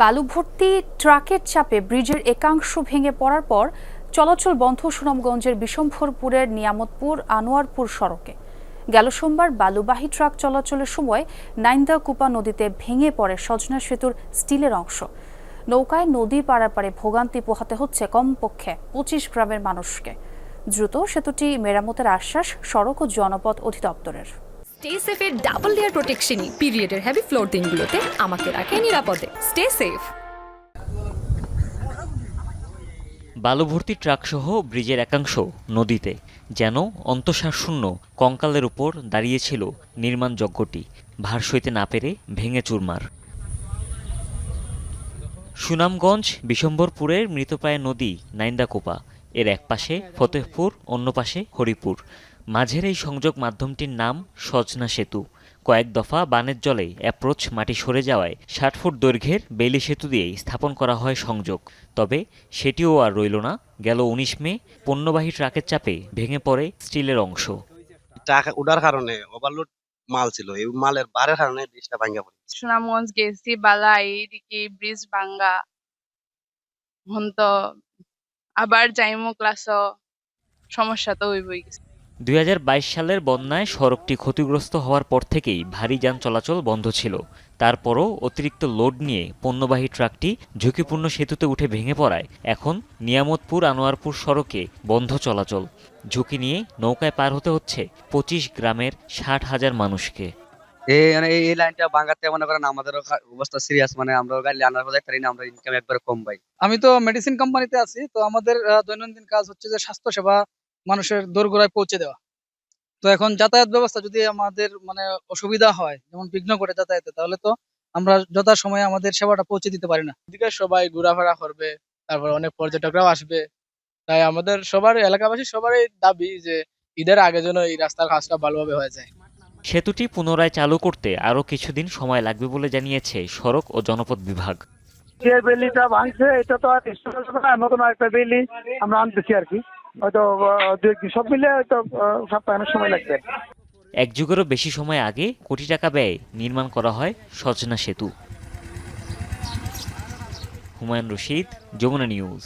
বালু ভর্তি ট্রাকের চাপে ব্রিজের একাংশ ভেঙে পড়ার পর চলাচল বন্ধ সুনামগঞ্জের বিষমভরপুরের নিয়ামতপুর আনোয়ারপুর সড়কে। গেল সোমবার বালুবাহী ট্রাক চলাচলের সময় নাইন্দা কুপা নদীতে ভেঙে পড়ে সজনা সেতুর স্টিলের অংশ। নৌকায় নদী পারাপারে ভোগান্তি পোহাতে হচ্ছে কমপক্ষে পঁচিশ গ্রামের মানুষকে। দ্রুত সেতুটি মেরামতের আশ্বাস সড়ক ও জনপথ অধিদপ্তরের। স্টে সেফের ডাবল লেয়ার প্রোটেকশনই ফ্লোর আমাকে রাখে নিরাপদে। স্টে সেফ বালুভর্তি ব্রিজের একাংশ নদীতে, যেন অন্তঃসারশূন্য কঙ্কালের উপর দাঁড়িয়েছিল নির্মাণ যজ্ঞটি, ভার সইতে না পেরে ভেঙে চুরমার। সুনামগঞ্জ, বিশম্বরপুরের মৃতপ্রায় নদী নাইন্দাকোপা, এর এক পাশে ফতেহপুর অন্য পাশে হরিপুর। মাঝের এই সংযোগ মাধ্যমটির নাম সজনা সেতু। কয়েক দফা বানের জলে অ্যাপ্রোচ মাটি সরে যাওয়ায় ষাট ফুট দৈর্ঘ্যের বেলি সেতু দিয়েই স্থাপন করা হয় সংযোগ। তবে সেটিও আর রইল না। গেল উনিশ মে পণ্যবাহী ট্রাকের চাপে ভেঙে পড়ে স্টিলের অংশ। উঠার কারণে ওভারলোড মাল ছিল। এই মালের বারের কারণে ব্রিজটা ভাঙ্গা পড়ে সুনামগঞ্জ গেছি বালা এইদিকে ব্রিজ ভাঙ্গা হন তো আবার যাইমু ক্লাস সমস্যা তো হইবই। গেছে দুই হাজার বাইশ সালের বন্যায় সড়কটি ক্ষতিগ্রস্ত হওয়ার পর থেকেই ভারী যান চলাচল বন্ধ ছিল। তারপরও অতিরিক্ত লোড নিয়ে পণ্যবাহী ট্রাকটি ঝুঁকিপূর্ণ সেতুতে উঠে ভেঙে পড়ায়। এখন নিয়ামতপুর আনোয়ারপুর সড়কে বন্ধ চলাচল। ঝুঁকি নিয়ে নৌকায় পার হতে হচ্ছে পঁচিশ গ্রামের ষাট হাজার মানুষকে। এই মানে এই লাইনটা ভাঙাতে মনে করেন আমাদের অবস্থা সিরিয়াস মানে আমরা গাড়ি আনার একটা আমরা ইনকাম একবারে কম পাই। আমি তো মেডিসিন কোম্পানিতে আছি তো আমাদের দৈনন্দিন কাজ হচ্ছে যে স্বাস্থ্য সেবা মানুষের দোরগোড়ায় পৌঁছে দেওয়া। তো এখন যাতায়াত ব্যবস্থা যদি আমাদের মানে অসুবিধা হয় যেমন বিঘ্ন করে যাতায়াতে তাহলে তো আমরা যথা সময়ে আমাদের সেবাটা পৌঁছে দিতে পারি না। এদিকে সবাই ঘোরাফেরা করবে তারপর অনেক পর্যটকরাও আসবে। তাই আমাদের সবার এলাকাবাসী সবারই দাবি যে ঈদের আগে যেন এই রাস্তার কাজটা ভালোভাবে হয়ে যায়। সেতুটি পুনরায় চালু করতে আরও কিছুদিন সময় লাগবে বলে জানিয়েছে সড়ক ও জনপথ বিভাগ। যে বেলিটা ভাঙছে এটা তো আর নতুন একটা বেলি আমরা আনতেছি আর কি। হয়তো সব মিলে হয়তো সপ্তাহের সময় লাগবে। এক যুগেরও বেশি সময় আগে কোটি টাকা ব্যয়ে নির্মাণ করা হয় সজনা সেতু। হুমায়ুন রশিদ, যমুনা নিউজ।